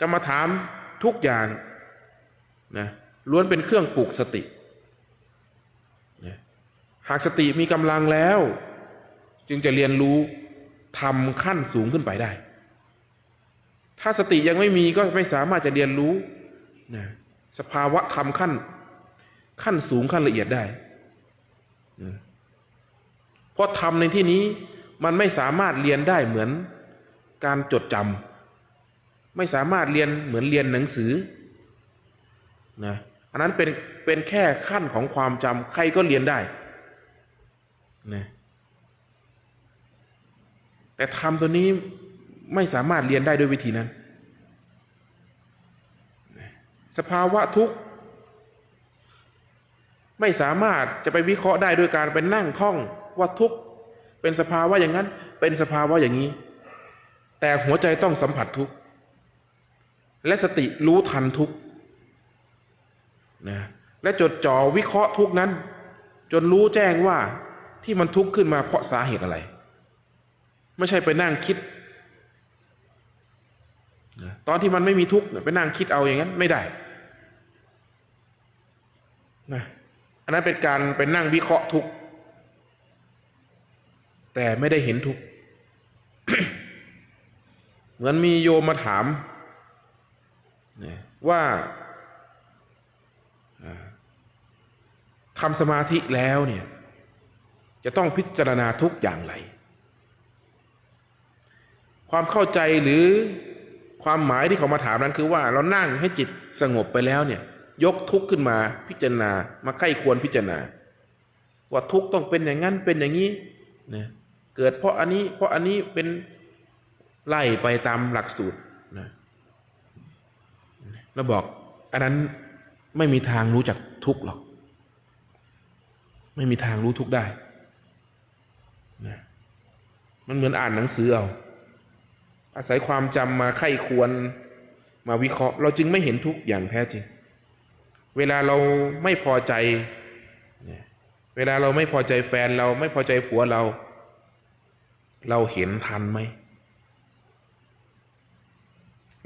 กรรมฐานทุกอย่างนะล้วนเป็นเครื่องปลุกสตินะหากสติมีกำลังแล้ว จึงจะเรียนรู้ทำขั้นสูงขึ้นไปได้ ถ้าสติยังไม่มีก็ไม่สามารถจะเรียนรู้นะสภาวะธรรมขั้น ขั้นสูงขั้นละเอียดได้ เพราะธรรมในที่นี้มันไม่สามารถเรียนได้เหมือนการจดจำ ไม่สามารถเรียนเหมือนเรียนหนังสือนะอันนั้นเป็นเป็นแค่ขั้นของความจำใครก็เรียนได้นะแต่ธรรมตัวนี้ไม่สามารถเรียนได้ด้วยวิธีนั้น สภาวะทุกข์ไม่สามารถจะไปวิเคราะห์ได้ด้วยการไปนั่งท่องว่าทุกข์เป็นสภาวะอย่างนั้น เป็นสภาวะอย่างนี้ แต่หัวใจต้องสัมผัสทุกข์ และสติรู้ทันทุกนะและจดจ่อวิเคราะห์ทุกนั้น จนรู้แจ้งว่าที่มันทุกข์ขึ้นมาเพราะสาเหตุอะไร ไม่ใช่ไปนั่งคิดนะตอนที่มันไม่มีทุกข์ไปนั่งคิดเอาอย่างนั้นไม่ได้นะอันนั้นเป็นการไปนั่งวิเคราะห์ทุกข์แต่ไม่ได้เห็นทุกข์เหมือนมีโยมมาถาม ว่าทำสมาธิแล้วเนี่ยจะต้องพิจารณาทุกอย่างไร ความเข้าใจหรือความหมายที่เขามาถามนั้นคือว่าเรานั่งให้จิตสงบไปแล้วเนี่ยยกทุกข์ขึ้นมาพิจารณามาไข้ควรพิจารณา ว่าทุกข์ต้องเป็นอย่างนั้นเป็นอย่างนี้นะเกิดเพราะอันนี้เพราะอันนี้เป็นไล่ไปตามหลักสูตร แล้วบอก อันนั้นไม่มีทางรู้จักทุกหรอก ไม่มีทางรู้ทุกได้นะมันเหมือนอ่านหนังสือเอาอาศัยความจำมาไข้ควรมาวิเคราะห์ เราจึงไม่เห็นทุกอย่างแท้จริง เวลาเราไม่พอใจ เวลาเราไม่พอใจแฟนเราไม่พอใจผัวเรา เราเห็นทันไหม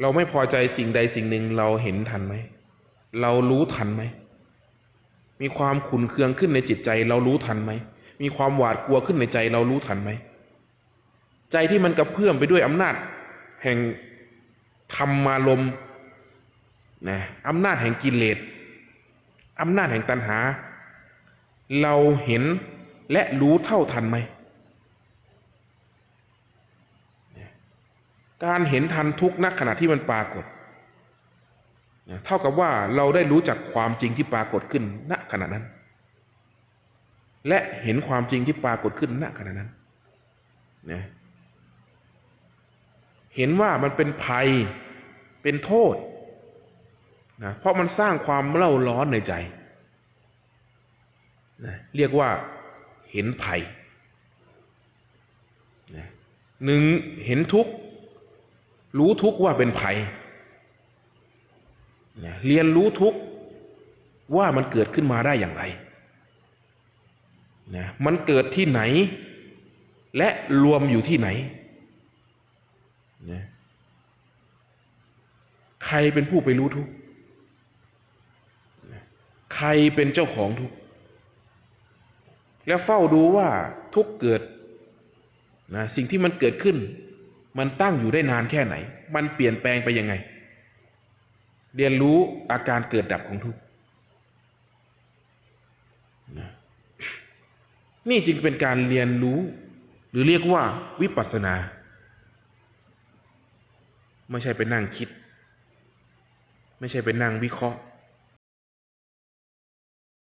เราไม่พอใจสิ่งใดสิ่งหนึ่งเราเห็นทันไหม เรารู้ทันไหม มีความขุนเคืองขึ้นในจิตใจ เรารู้ทันไหม มีความหวาดกลัวขึ้นในใจเรารู้ทันไหม ใจที่มันกระเพื่อมไปด้วยอำนาจ แห่งธรรมารมนะอำนาจแห่งกิเลสอำนาจแห่งตัณหา เราเห็นและรู้เท่าทันไหม การเห็นทันทุกนักขณะที่มันปรากฏเท่ากับว่าเราได้รู้จักความจริงที่ปรากฏขึ้นณขณะนั้น และเห็นความจริงที่ปรากฏขึ้นณขณะนั้นนะเห็นว่ามันเป็นภัยเป็นโทษนะเพราะมันสร้างความเล่าร้อนในใจนะเรียกว่าเห็นภัยนะหนึ่งเห็นทุกข์ รู้ทุกว่าเป็นภัยเรียนรู้ทุกว่ามันเกิดขึ้นมาได้อย่างไรนะมันเกิดที่ไหน และรวมอยู่ที่ไหนนะใครเป็นผู้ไปรู้ทุกใครเป็นเจ้าของทุกแล้วเฝ้าดูว่าทุกเกิดนะสิ่งที่มันเกิดขึ้น มันตั้งอยู่ได้นานแค่ไหน มันเปลี่ยนแปลงไปยังไง เรียนรู้อาการเกิดดับของทุกข์นี่จึงเป็นการเรียนรู้ หรือเรียกว่าวิปัสสนา ไม่ใช่ไปนั่งคิด ไม่ใช่ไปนั่งวิเคราะห์